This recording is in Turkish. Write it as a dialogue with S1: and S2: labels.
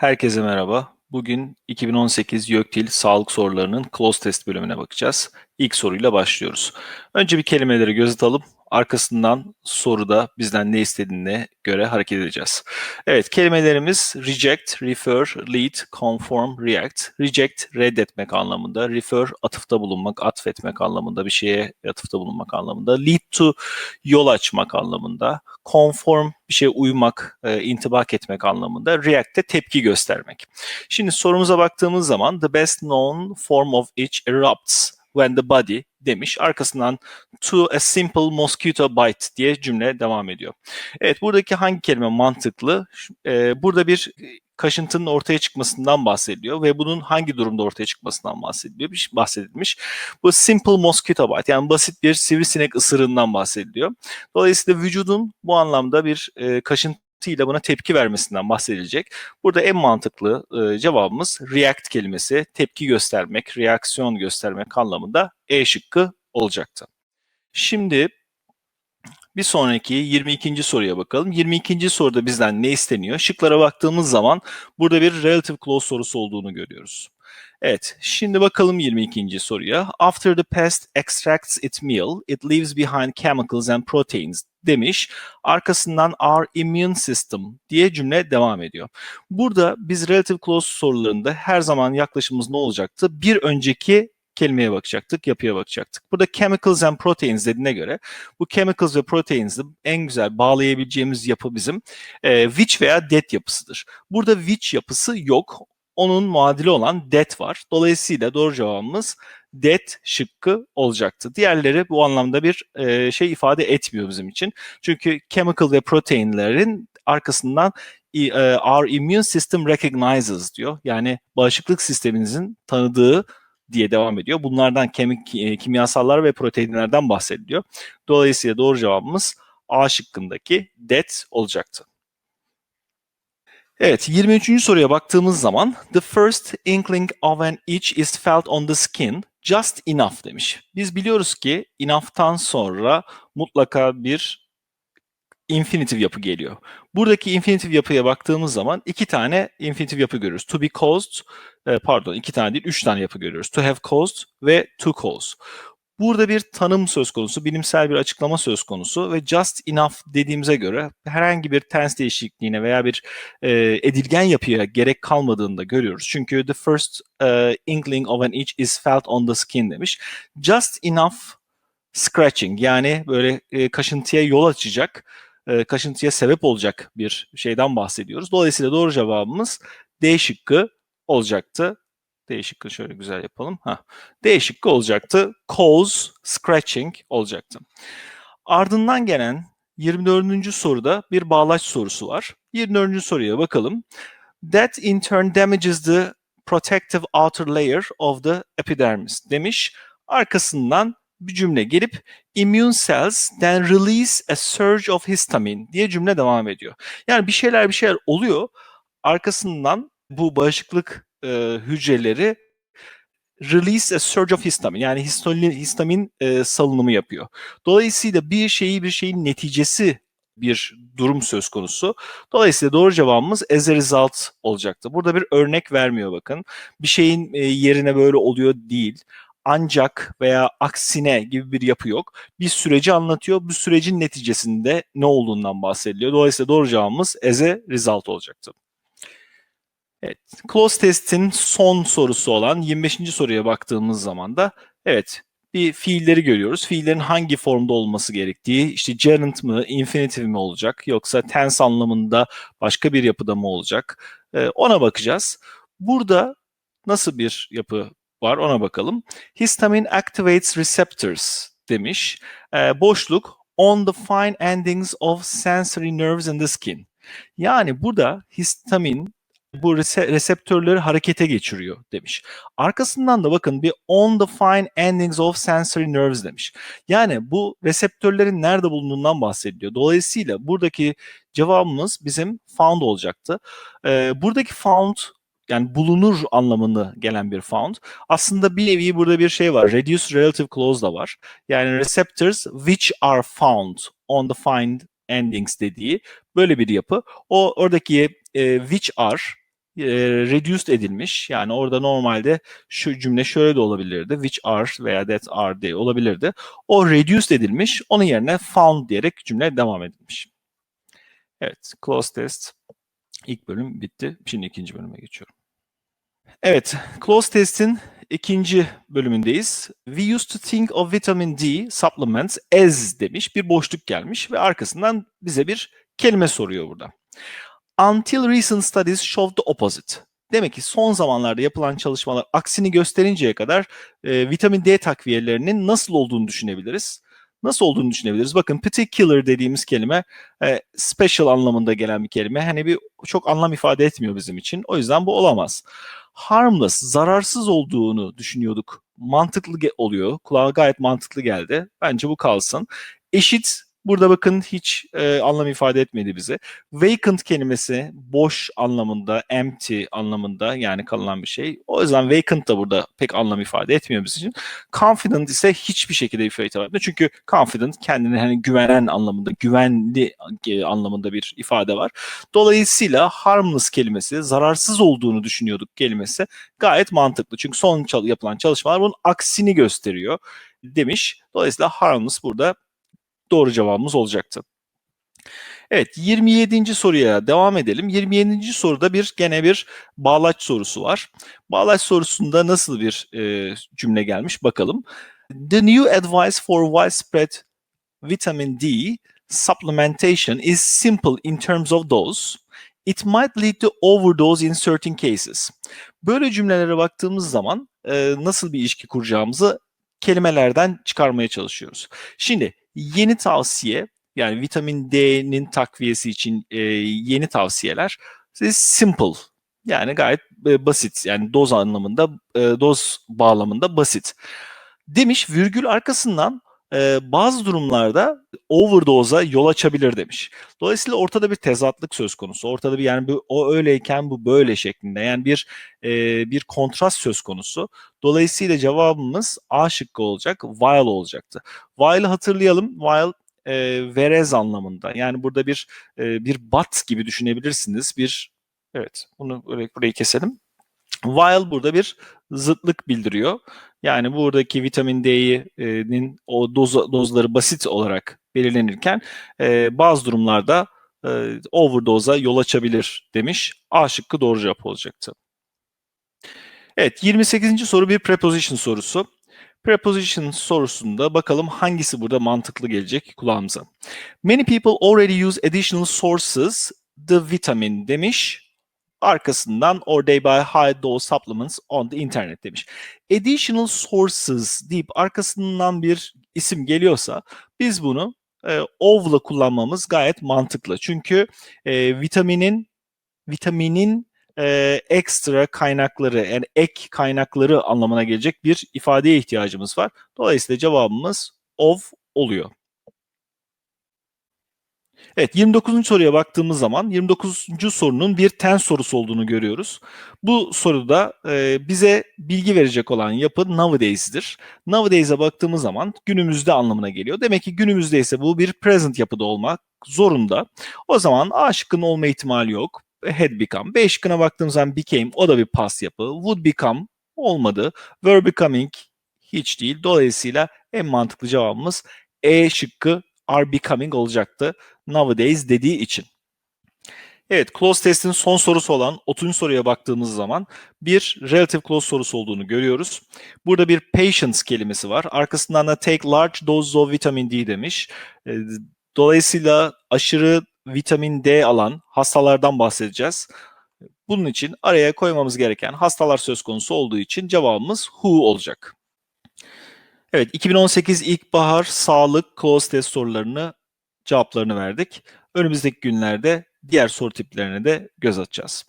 S1: Herkese merhaba. Bugün 2018 YÖKDİL sağlık sorularının close test bölümüne bakacağız. İlk soruyla başlıyoruz. Önce bir kelimeleri göz atalım. Arkasından soruda bizden ne istediğine göre hareket edeceğiz. Evet kelimelerimiz reject, refer, lead, conform, react. Reject reddetmek anlamında, refer atıfta bulunmak, atfetmek anlamında, bir şeye atıfta bulunmak anlamında. Lead to yol açmak anlamında. Conform bir şeye uymak, e, intibak etmek anlamında. React de tepki göstermek. Şimdi sorumuza baktığımız zaman the best known form of each erupts when the body demiş. Arkasından to a simple mosquito bite diye cümle devam ediyor. Evet buradaki hangi kelime mantıklı? Ee, burada bir kaşıntının ortaya çıkmasından bahsediliyor ve bunun hangi durumda ortaya çıkmasından bahsediliyor, bahsedilmiş. Bu simple mosquito bite yani basit bir sivrisinek ısırığından bahsediliyor. Dolayısıyla vücudun bu anlamda bir e, kaşıntı ile buna tepki vermesinden bahsedilecek. Burada en mantıklı e, cevabımız react kelimesi, tepki göstermek, reaksiyon göstermek anlamında E şıkkı olacaktı. Şimdi bir sonraki 22. soruya bakalım. 22. soruda bizden ne isteniyor? Şıklara baktığımız zaman burada bir relative clause sorusu olduğunu görüyoruz. Evet, şimdi bakalım 22. soruya. After the pest extracts its meal, it leaves behind chemicals and proteins demiş. Arkasından our immune system diye cümle devam ediyor. Burada biz relative clause sorularında her zaman yaklaşımımız ne olacaktı? Bir önceki kelimeye bakacaktık, yapıya bakacaktık. Burada chemicals and proteins dediğine göre bu chemicals ve proteins'i en güzel bağlayabileceğimiz yapı bizim e, which veya that yapısıdır. Burada which yapısı yok onun muadili olan det var. Dolayısıyla doğru cevabımız det şıkkı olacaktı. Diğerleri bu anlamda bir e, şey ifade etmiyor bizim için. Çünkü chemical ve proteinlerin arkasından e, our immune system recognizes diyor. Yani bağışıklık sisteminizin tanıdığı diye devam ediyor. Bunlardan kemik e, kimyasallar ve proteinlerden bahsediliyor. Dolayısıyla doğru cevabımız A şıkkındaki det olacaktı. Evet, 23. soruya baktığımız zaman the first inkling of an itch is felt on the skin just enough demiş. Biz biliyoruz ki enough'tan sonra mutlaka bir infinitive yapı geliyor. Buradaki infinitive yapıya baktığımız zaman iki tane infinitive yapı görürüz. To be caused, e, pardon iki tane değil üç tane yapı görüyoruz. To have caused ve to cause. Burada bir tanım söz konusu, bilimsel bir açıklama söz konusu ve just enough dediğimize göre herhangi bir tense değişikliğine veya bir e, edilgen yapıya gerek kalmadığını da görüyoruz. Çünkü the first uh, inkling of an itch is felt on the skin demiş. Just enough scratching yani böyle e, kaşıntıya yol açacak, e, kaşıntıya sebep olacak bir şeyden bahsediyoruz. Dolayısıyla doğru cevabımız D şıkkı olacaktı. D şöyle güzel yapalım. Ha. D olacaktı. Cause, scratching olacaktı. Ardından gelen 24. soruda bir bağlaç sorusu var. 24. soruya bakalım. That in turn damages the protective outer layer of the epidermis demiş. Arkasından bir cümle gelip immune cells then release a surge of histamine diye cümle devam ediyor. Yani bir şeyler bir şeyler oluyor. Arkasından bu bağışıklık e, hücreleri release a surge of histamine yani histamin, histamin e, salınımı yapıyor. Dolayısıyla bir şeyi bir şeyin neticesi bir durum söz konusu. Dolayısıyla doğru cevabımız as a result olacaktı. Burada bir örnek vermiyor bakın. Bir şeyin yerine böyle oluyor değil. Ancak veya aksine gibi bir yapı yok. Bir süreci anlatıyor. Bu sürecin neticesinde ne olduğundan bahsediliyor. Dolayısıyla doğru cevabımız as a result olacaktı. Evet, close test'in son sorusu olan 25. soruya baktığımız zaman da evet bir fiilleri görüyoruz. Fiillerin hangi formda olması gerektiği, işte gerund mı, infinitive mi olacak yoksa tense anlamında başka bir yapıda mı olacak ee, ona bakacağız. Burada nasıl bir yapı var ona bakalım. Histamine activates receptors demiş. Ee, boşluk on the fine endings of sensory nerves in the skin. Yani burada histamin bu reseptörleri harekete geçiriyor demiş. Arkasından da bakın bir on the fine endings of sensory nerves demiş. Yani bu reseptörlerin nerede bulunduğundan bahsediliyor. Dolayısıyla buradaki cevabımız bizim found olacaktı. Ee, buradaki found yani bulunur anlamını gelen bir found. Aslında bir nevi burada bir şey var. Reduced relative clause da var. Yani receptors which are found on the find endings dediği böyle bir yapı. O oradaki e, which are e, reduced edilmiş. Yani orada normalde şu cümle şöyle de olabilirdi. Which are veya that are diye olabilirdi. O reduced edilmiş. Onun yerine found diyerek cümle devam edilmiş. Evet, close test. İlk bölüm bitti. Şimdi ikinci bölüme geçiyorum. Evet, close test'in ikinci bölümündeyiz. We used to think of vitamin D supplements as demiş. Bir boşluk gelmiş ve arkasından bize bir kelime soruyor burada. Until recent studies showed the opposite. Demek ki son zamanlarda yapılan çalışmalar aksini gösterinceye kadar e, vitamin D takviyelerinin nasıl olduğunu düşünebiliriz. Nasıl olduğunu düşünebiliriz? Bakın particular dediğimiz kelime e, special anlamında gelen bir kelime. Hani bir çok anlam ifade etmiyor bizim için. O yüzden bu olamaz. Harmless, zararsız olduğunu düşünüyorduk. Mantıklı oluyor. Kulağa gayet mantıklı geldi. Bence bu kalsın. Eşit Burada bakın hiç e, anlam ifade etmedi bize. Vacant kelimesi boş anlamında, empty anlamında yani kalınan bir şey. O yüzden vacant da burada pek anlam ifade etmiyor bizim için. Confident ise hiçbir şekilde ifade etmiyor. Çünkü confident kendine hani güvenen anlamında, güvenli e, anlamında bir ifade var. Dolayısıyla harmless kelimesi, zararsız olduğunu düşünüyorduk kelimesi gayet mantıklı. Çünkü son yapılan çalışmalar bunun aksini gösteriyor demiş. Dolayısıyla harmless burada doğru cevabımız olacaktı. Evet 27. soruya devam edelim. 27. soruda bir gene bir bağlaç sorusu var. Bağlaç sorusunda nasıl bir e, cümle gelmiş bakalım. The new advice for widespread vitamin D supplementation is simple in terms of dose. It might lead to overdose in certain cases. Böyle cümlelere baktığımız zaman e, nasıl bir ilişki kuracağımızı kelimelerden çıkarmaya çalışıyoruz. Şimdi yeni tavsiye yani vitamin D'nin takviyesi için e, yeni tavsiyeler simple yani gayet e, basit yani doz anlamında e, doz bağlamında basit demiş virgül arkasından e, bazı durumlarda overdose'a yol açabilir demiş. Dolayısıyla ortada bir tezatlık söz konusu. Ortada bir yani bu, o öyleyken bu böyle şeklinde. Yani bir e, bir kontrast söz konusu. Dolayısıyla cevabımız A şıkkı olacak, while olacaktı. While'ı hatırlayalım. While e, verez anlamında. Yani burada bir e, bir but gibi düşünebilirsiniz. Bir evet bunu burayı, burayı keselim. While burada bir zıtlık bildiriyor. Yani buradaki vitamin D'nin o doz, dozları basit olarak belirlenirken e, bazı durumlarda e, overdose'a yol açabilir demiş. A şıkkı doğru cevap olacaktı. Evet 28. soru bir preposition sorusu. Preposition sorusunda bakalım hangisi burada mantıklı gelecek kulağımıza. Many people already use additional sources the vitamin demiş. Arkasından or they buy high dose supplements on the internet demiş. Additional sources deyip arkasından bir isim geliyorsa biz bunu e, ov'la kullanmamız gayet mantıklı. Çünkü e, vitaminin vitaminin e, ekstra kaynakları yani ek kaynakları anlamına gelecek bir ifadeye ihtiyacımız var. Dolayısıyla cevabımız of oluyor. Evet 29. soruya baktığımız zaman 29. sorunun bir ten sorusu olduğunu görüyoruz. Bu soruda e, bize bilgi verecek olan yapı nowadays'dir. Nowadays'e baktığımız zaman günümüzde anlamına geliyor. Demek ki günümüzde ise bu bir present yapıda olmak zorunda. O zaman A şıkkının olma ihtimali yok. Had become. B şıkkına baktığımız zaman became o da bir past yapı. Would become olmadı. Were becoming hiç değil. Dolayısıyla en mantıklı cevabımız E şıkkı are becoming olacaktı nowadays dediği için. Evet, close test'in son sorusu olan 30. soruya baktığımız zaman bir relative close sorusu olduğunu görüyoruz. Burada bir patience kelimesi var. Arkasından da take large doses of vitamin D demiş. Ee, dolayısıyla aşırı vitamin D alan hastalardan bahsedeceğiz. Bunun için araya koymamız gereken hastalar söz konusu olduğu için cevabımız who olacak. Evet, 2018 ilkbahar sağlık close test sorularını cevaplarını verdik. Önümüzdeki günlerde diğer soru tiplerine de göz atacağız.